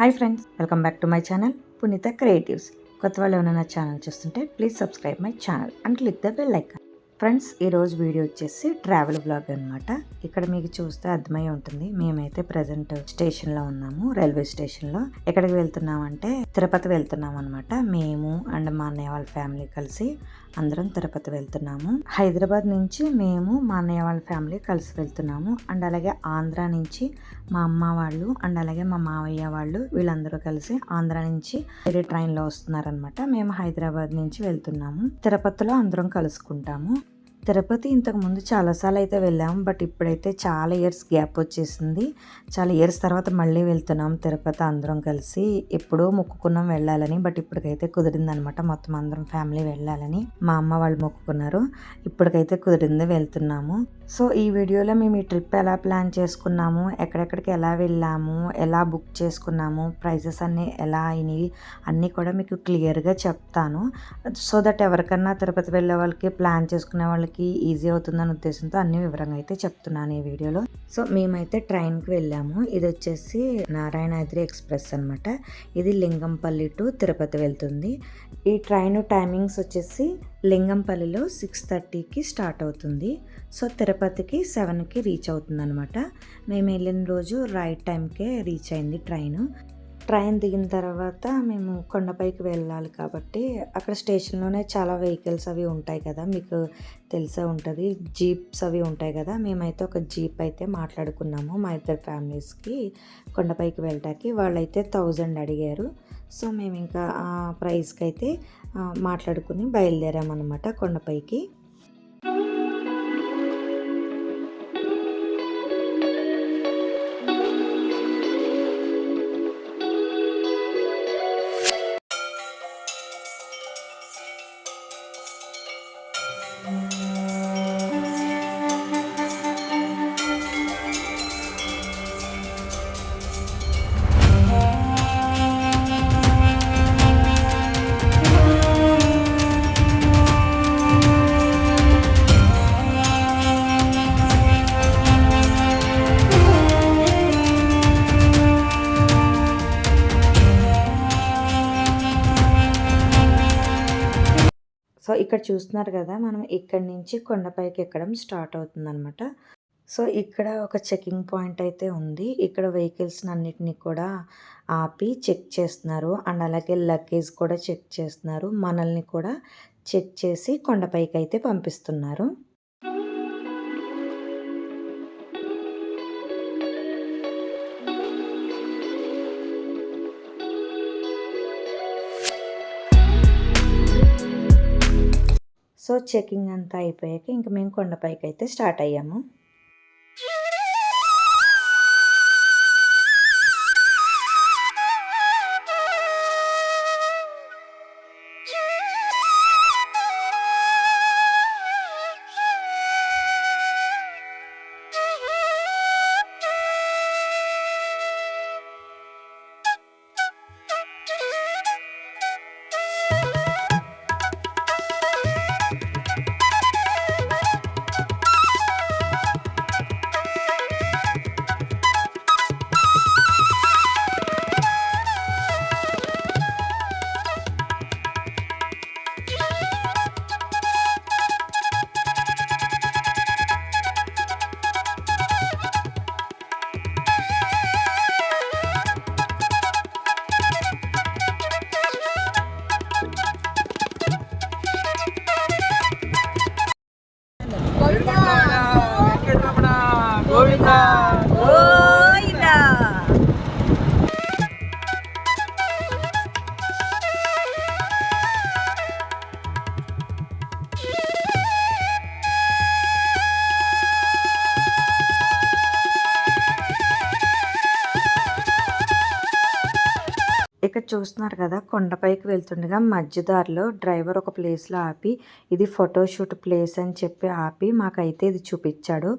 Hi friends welcome back to my channel Puneetha creatives. కొత్త వాళ్ళు ఏమైనా ఛానల్ చూస్తుంటే please subscribe my channel and click the bell icon. Friends ఈరోజు video వచ్చేసి travel blog అనమాట ఇక్కడ మీకు చూస్తే అర్థమై ఉంటుంది. మేమైతే ప్రజెంట్ స్టేషన్లో ఉన్నాము రైల్వే స్టేషన్లో. ఎక్కడికి వెళ్తున్నామంటే తిరుపతి వెళ్తున్నాం అనమాట మేము అండ్ మా అన్నయ్య వాళ్ళ ఫ్యామిలీ కలిసి అందరం తిరుపతి వెళ్తున్నాము. హైదరాబాద్ నుంచి మేము మా అన్నయ్య వాళ్ళ ఫ్యామిలీ కలిసి వెళ్తున్నాము. అండ్ అలాగే ఆంధ్ర నుంచి మా అమ్మ వాళ్ళు అండ్ అలాగే మా మావయ్య వాళ్ళు వీళ్ళందరూ కలిసి ఆంధ్ర నుంచి వేరే ట్రైన్లో వస్తున్నారనమాట మేము హైదరాబాద్ నుంచి వెళ్తున్నాము. తిరుపతిలో అందరం కలుసుకుంటాము. తిరుపతి ఇంతకు ముందు చాలాసార్లు అయితే వెళ్ళాము బట్ ఇప్పుడైతే చాలా ఇయర్స్ గ్యాప్ వచ్చేసింది. చాలా ఇయర్స్ తర్వాత మళ్ళీ వెళ్తున్నాం తిరుపతి అందరం కలిసి. ఎప్పుడో మొక్కుకున్నాం వెళ్ళాలని బట్ ఇప్పటికైతే కుదిరింది అనమాట మొత్తం అందరం ఫ్యామిలీ వెళ్ళాలని. మా అమ్మ వాళ్ళు మొక్కుకున్నారు. ఇప్పటికైతే కుదిరింది వెళ్తున్నాము. సో ఈ వీడియోలో మేము ఈ ట్రిప్ ఎలా ప్లాన్ చేసుకున్నాము ఎక్కడెక్కడికి ఎలా వెళ్ళాము ఎలా బుక్ చేసుకున్నాము ప్రైజెస్ అన్నీ ఎలా అయినవి అన్నీ కూడా మీకు క్లియర్గా చెప్తాను. సో దట్ ఎవరికన్నా తిరుపతి వెళ్ళే వాళ్ళకి ప్లాన్ చేసుకునే వాళ్ళకి ఈజీ అవుతుందనే ఉద్దేశంతో అన్ని వివరంగా అయితే చెప్తున్నాను ఈ వీడియోలో. సో మేమైతే ట్రైన్కి వెళ్ళాము. ఇది వచ్చేసి నారాయణాద్రి ఎక్స్ప్రెస్ అనమాట ఇది లింగంపల్లి టు తిరుపతి వెళ్తుంది. ఈ ట్రైన్ టైమింగ్స్ వచ్చేసి లింగంపల్లిలో సిక్స్ థర్టీకి స్టార్ట్ అవుతుంది. సో తిరుపతికి సెవెన్కి రీచ్ అవుతుంది అనమాట మేము వెళ్ళిన రోజు రైట్ టైంకే రీచ్ అయింది ట్రైన్. ట్రైన్ దిగిన తర్వాత మేము కొండపైకి వెళ్ళాలి కాబట్టి అక్కడ స్టేషన్లోనే చాలా వెహికల్స్ అవి ఉంటాయి కదా మీకు తెలిసే ఉంటుంది. జీప్స్ అవి ఉంటాయి కదా మేమైతే ఒక జీప్ అయితే మాట్లాడుకున్నాము మా ఇద్దరు ఫ్యామిలీస్కి కొండపైకి వెళ్ళటానికి. వాళ్ళైతే థౌజండ్ అడిగారు. సో మేము ఇంకా ఆ ప్రైస్కి అయితే మాట్లాడుకుని బయలుదేరామన్నమాట కొండపైకి. సో ఇక్కడ చూస్తున్నారు కదా మనం ఇక్కడి నుంచి కొండపైకి ఎక్కడం స్టార్ట్ అవుతుందన్నమాట. సో ఇక్కడ ఒక చెకింగ్ పాయింట్ అయితే ఉంది. ఇక్కడ వెహికల్స్ అన్నిటిని కూడా ఆపి చెక్ చేస్తున్నారు. అండ్ అలాగే లగేజ్ కూడా చెక్ చేస్తున్నారు. మనల్ని కూడా చెక్ చేసి కొండపైకి అయితే పంపిస్తున్నారు. సో చెకింగ్ అంతా అయిపోయాక ఇంక మేము కొండపైకి అయితే స్టార్ట్ అయ్యాము. చూస్తున్నారు కదా కొండపైకి వెళ్తుండగా మధ్యదారిలో డ్రైవర్ ఒక ప్లేస్లో ఆపి ఇది ఫోటోషూట్ ప్లేస్ అని చెప్పి ఆపి మాకైతే ఇది చూపించాడు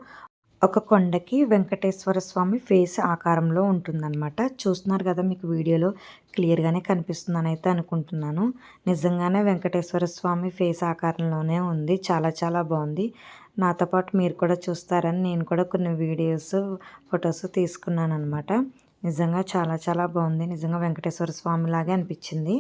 ఒక కొండకి వెంకటేశ్వర స్వామి ఫేస్ ఆకారంలో ఉంటుందన్నమాట. చూస్తున్నారు కదా మీకు వీడియోలో క్లియర్గానే కనిపిస్తుందని అయితే అనుకుంటున్నాను. నిజంగానే వెంకటేశ్వర స్వామి ఫేస్ ఆకారంలోనే ఉంది చాలా చాలా బాగుంది. నాతో పాటు మీరు కూడా చూస్తారని నేను కూడా కొన్ని వీడియోస్ ఫొటోస్ తీసుకున్నాను అనమాట నిజంగా చాలా చాలా బాగుంది. నిజంగా వెంకటేశ్వర స్వామి లాగే అనిపించింది.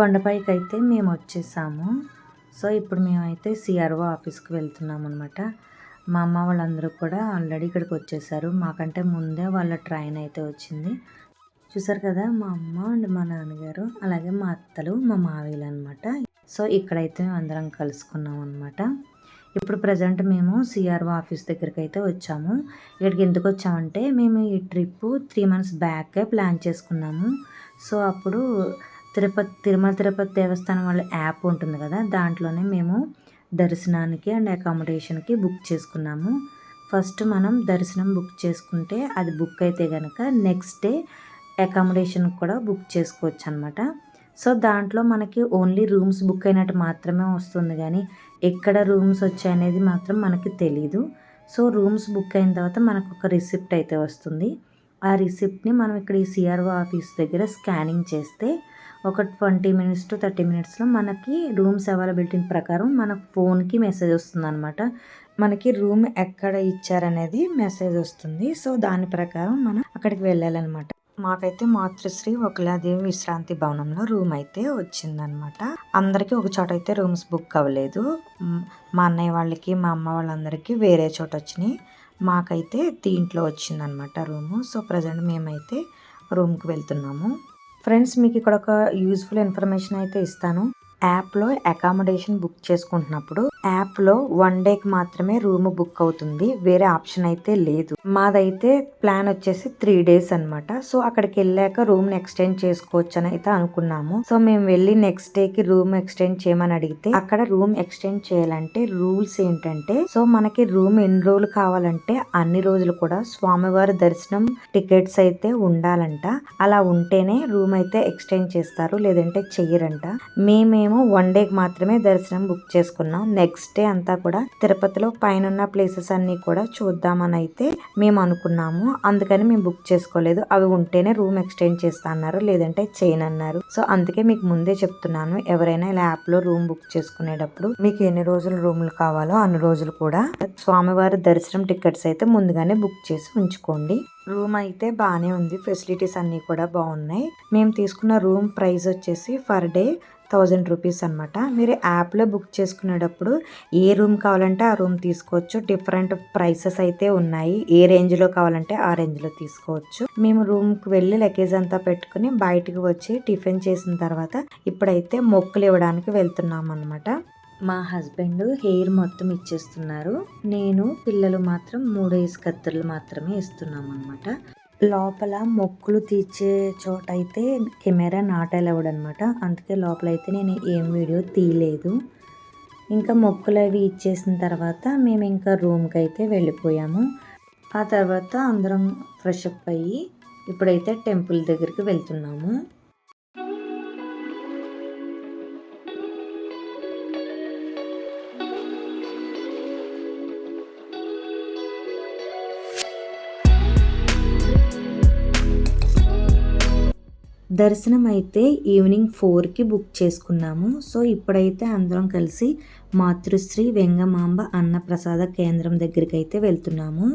కొండపైకి అయితే మేము వచ్చేసాము సో ఇప్పుడు మేమైతే సిఆర్ఓ ఆఫీస్కి వెళ్తున్నాం అనమాట మా అమ్మ వాళ్ళందరూ కూడా ఆల్రెడీ ఇక్కడికి వచ్చేసారు మాకంటే ముందే వాళ్ళ ట్రైన్ అయితే వచ్చింది. చూసారు కదా మా అమ్మ అండ్ మా నాన్నగారు అలాగే మా అత్తలు మా మావీలు అనమాట సో ఇక్కడైతే మేము అందరం కలుసుకున్నాం అనమాట ఇప్పుడు ప్రజెంట్ మేము సిఆర్ఓ ఆఫీస్ దగ్గరికి అయితే వచ్చాము. ఇక్కడికి ఎందుకు వచ్చామంటే మేము ఈ ట్రిప్ త్రీ మంత్స్ బ్యాకే ప్లాన్ చేసుకున్నాము. సో అప్పుడు తిరుపతి తిరుమల తిరుపతి దేవస్థానం వాళ్ళ యాప్ ఉంటుంది కదా దాంట్లోనే మేము దర్శనానికి అండ్ అకామిడేషన్కి బుక్ చేసుకున్నాము. ఫస్ట్ మనం దర్శనం బుక్ చేసుకుంటే అది బుక్ అయితే కనుక నెక్స్ట్ డే అకామిడేషన్ కూడా బుక్ చేసుకోవచ్చు అనమాట సో దాంట్లో మనకి ఓన్లీ రూమ్స్ బుక్ అయినట్టు మాత్రమే వస్తుంది కానీ ఎక్కడ రూమ్స్ వచ్చాయనేది మాత్రం మనకి తెలీదు. సో రూమ్స్ బుక్ అయిన తర్వాత మనకు ఒక రిసిప్ట్ అయితే వస్తుంది. ఆ రిసిప్ట్ని మనం ఇక్కడ ఈ సిఆర్ఓ ఆఫీస్ దగ్గర స్కానింగ్ చేస్తే ఒక ట్వంటీ మినిట్స్ టు థర్టీ మినిట్స్లో మనకి రూమ్స్ అవైలబిలిటీ ప్రకారం మన ఫోన్కి మెసేజ్ వస్తుంది అనమాట మనకి రూమ్ ఎక్కడ ఇచ్చారనేది మెసేజ్ వస్తుంది. సో దాని ప్రకారం మనం అక్కడికి వెళ్ళాలన్నమాట. మాకైతే మాతృశ్రీ ఒకలాదేవి విశ్రాంతి భవనంలో రూమ్ అయితే వచ్చిందనమాట అందరికీ ఒక చోట అయితే రూమ్స్ బుక్ అవ్వలేదు. మా అన్నయ్య వాళ్ళకి మా అమ్మ వాళ్ళందరికీ వేరే చోట వచ్చినాయి. మాకైతే దీంట్లో వచ్చిందనమాట రూము. సో ప్రజెంట్ మేమైతే రూమ్కి వెళ్తున్నాము. ఫ్రెండ్స్ మీకు ఇక్కడ ఒక యూజ్ఫుల్ ఇన్ఫర్మేషన్ అయితే ఇస్తాను. యాప్లో అకామిడేషన్ బుక్ చేసుకుంటున్నప్పుడు యాప్లో వన్ డేకి మాత్రమే రూమ్ బుక్ అవుతుంది. వేరే ఆప్షన్ అయితే లేదు. మాదైతే ప్లాన్ వచ్చేసి త్రీ డేస్ అన్నమాట. సో అక్కడికి వెళ్ళాక రూమ్ ఎక్స్టెండ్ చేసుకోవచ్చు అని అయితే అనుకున్నాము. సో మేము వెళ్ళి నెక్స్ట్ డే కి రూమ్ ఎక్స్టెండ్ చేయమని అడిగితే అక్కడ రూమ్ ఎక్స్టెండ్ చేయాలంటే రూల్స్ ఏంటంటే సో మనకి రూమ్ ఎన్ని రోజులు కావాలంటే అన్ని రోజులు కూడా స్వామివారి దర్శనం టికెట్స్ అయితే ఉండాలంట. అలా ఉంటేనే రూమ్ అయితే ఎక్స్టెండ్ చేస్తారు లేదంటే చెయ్యరంట. మేమే మేము వన్ డేకి మాత్రమే దర్శనం బుక్ చేసుకున్నాం. నెక్స్ట్ డే అంతా కూడా తిరుపతిలో పైన ఉన్న ప్లేసెస్ అన్ని కూడా చూద్దామని అయితే మేము అనుకున్నాము. అందుకని మేము బుక్ చేసుకోలేదు. అవి ఉంటేనే రూమ్ ఎక్స్టెండ్ చేస్తా అన్నారు లేదంటే చేయనన్నారు సో అందుకే మీకు ముందే చెప్తున్నాను. ఎవరైనా ఇలా యాప్లో రూమ్ బుక్ చేసుకునేటప్పుడు మీకు ఎన్ని రోజులు రూములు కావాలో అన్ని రోజులు కూడా స్వామివారి దర్శనం టికెట్స్ అయితే ముందుగానే బుక్ చేసి ఉంచుకోండి. రూమ్ అయితే బాగానే ఉంది. ఫెసిలిటీస్ అన్నీ కూడా బాగున్నాయి. మేము తీసుకున్న రూమ్ ప్రైస్ వచ్చేసి పర్ డే థౌజండ్ రూపీస్ అనమాట మీరు యాప్లో బుక్ చేసుకునేటప్పుడు ఏ రూమ్ కావాలంటే ఆ రూమ్ తీసుకోవచ్చు. డిఫరెంట్ ప్రైసెస్ అయితే ఉన్నాయి. ఏ రేంజ్లో కావాలంటే ఆ రేంజ్లో తీసుకోవచ్చు. మేము రూమ్కి వెళ్ళి లగేజ్ అంతా పెట్టుకుని బయటకు వచ్చి టిఫిన్ చేసిన తర్వాత ఇప్పుడైతే మొక్కులు ఇవ్వడానికి వెళ్తున్నాం అనమాట మా హస్బెండ్ హెయిర్ మొత్తం ఇచ్చేస్తున్నారు. నేను పిల్లలు మాత్రం మూడు ఇసుకత్తులు మాత్రమే ఇస్తున్నాం అనమాట లోపల మొక్కులు తీర్చే చోట అయితే కెమెరా నాట్ అలౌడ్ అనమాట అందుకే లోపల అయితే నేను ఏం వీడియో తీయలేదు. ఇంకా మొక్కులు అవి ఇచ్చేసిన తర్వాత మేము ఇంకా రూమ్కి అయితే వెళ్ళిపోయాము. ఆ తర్వాత అందరం ఫ్రెష్ అప్ అయ్యి ఇప్పుడైతే టెంపుల్ దగ్గరికి వెళ్తున్నాము. దర్శనం అయితే ఈవినింగ్ ఫోర్కి బుక్ చేసుకున్నాము. సో ఇప్పుడైతే అందరం కలిసి మాతృశ్రీ వెంగమాంబ అన్నప్రసాద కేంద్రం దగ్గరికి అయితే వెళ్తున్నాము.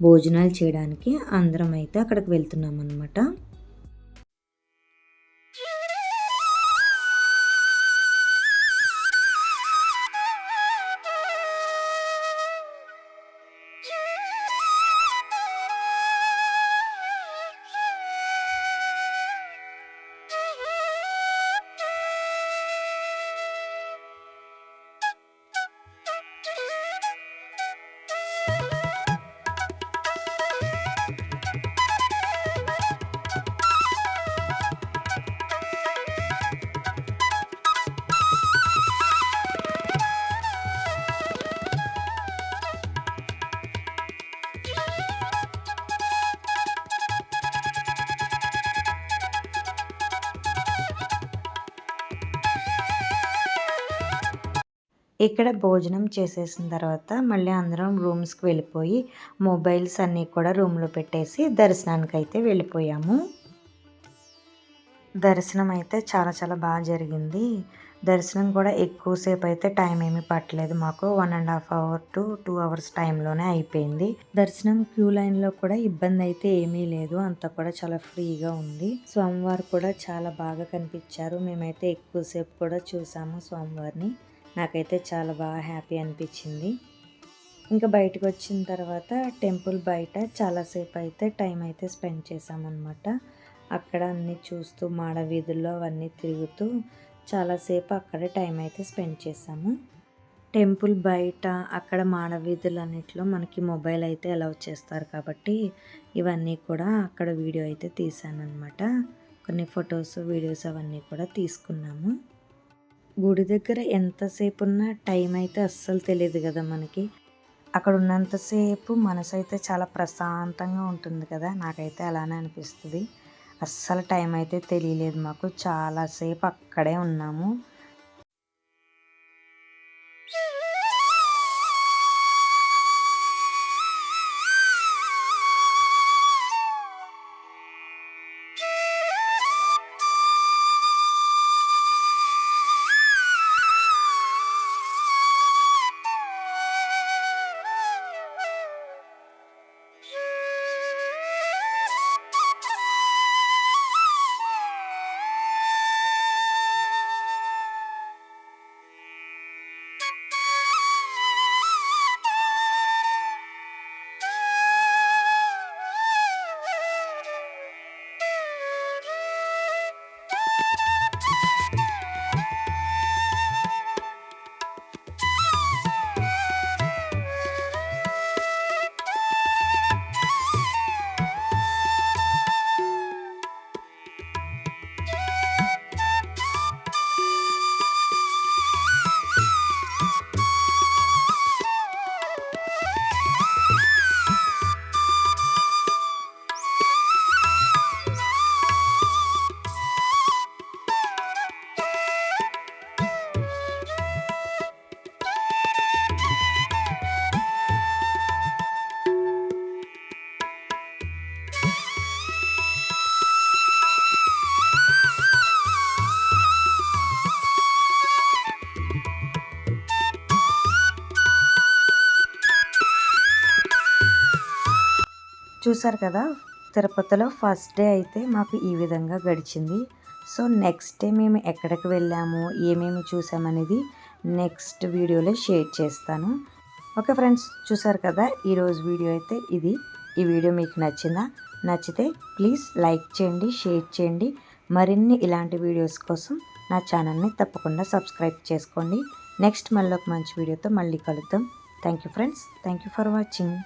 భోజనాలు చేయడానికి అందరం అయితే అక్కడికి వెళ్తున్నాం అనమాట ఇక్కడ భోజనం చేసేసిన తర్వాత మళ్ళీ అందరం రూమ్స్కి వెళ్ళిపోయి మొబైల్స్ అన్నీ కూడా రూమ్లో పెట్టేసి దర్శనానికి అయితే వెళ్ళిపోయాము. దర్శనం అయితే చాలా చాలా బాగా జరిగింది. దర్శనం కూడా ఎక్కువసేపు అయితే టైం ఏమీ పట్టలేదు. మాకు one and half hour to two hours టైంలోనే అయిపోయింది. దర్శనం క్యూ లైన్లో కూడా ఇబ్బంది అయితే ఏమీ లేదు. అంతా కూడా చాలా ఫ్రీగా ఉంది. స్వామివారు కూడా చాలా బాగా కనిపించారు. మేమైతే ఎక్కువసేపు కూడా చూసాము స్వామివారిని. నాకైతే చాలా బాగా హ్యాపీ అనిపించింది. ఇంకా బయటకు వచ్చిన తర్వాత టెంపుల్ బయట చాలాసేపు అయితే టైం అయితే స్పెండ్ చేసామన్నమాట అక్కడ అన్నీ చూస్తూ మాడ వీధుల్లో అవన్నీ తిరుగుతూ చాలాసేపు అక్కడే టైం అయితే స్పెండ్ చేసాము టెంపుల్ బయట అక్కడ మాడ వీధులన్నిట్లో మనకి మొబైల్ అయితే అలౌ చేస్తారు కాబట్టి ఇవన్నీ కూడా అక్కడ వీడియో అయితే తీసాను అనమాట కొన్ని ఫొటోస్ వీడియోస్ అవన్నీ కూడా తీసుకున్నాము. గుడి దగ్గర ఎంతసేపు ఉన్నా టైం అయితే అస్సలు తెలియదు కదా మనకి. అక్కడ ఉన్నంతసేపు మనసు అయితే చాలా ప్రశాంతంగా ఉంటుంది కదా. నాకైతే అలానే అనిపిస్తుంది. అస్సలు టైం అయితే తెలియలేదు మాకు. చాలాసేపు అక్కడే ఉన్నాము. చూసారు కదా తిరుపతిలో ఫస్ట్ డే అయితే మాకు ఈ విధంగా గడిచింది. సో నెక్స్ట్ డే మేము ఎక్కడికి వెళ్ళాము ఏమేమి చూసామనేది నెక్స్ట్ వీడియోలో షేర్ చేస్తాను. ఓకే ఫ్రెండ్స్ చూసారు కదా ఈరోజు వీడియో అయితే ఇది. ఈ వీడియో మీకు నచ్చిందా? నచ్చితే ప్లీజ్ లైక్ చేయండి షేర్ చేయండి. మరిన్ని ఇలాంటి వీడియోస్ కోసం నా ఛానల్ని తప్పకుండా సబ్స్క్రైబ్ చేసుకోండి. నెక్స్ట్ మళ్ళీ ఒక మంచి వీడియోతో మళ్ళీ కలుద్దాం. Thank you friends thank you for watching.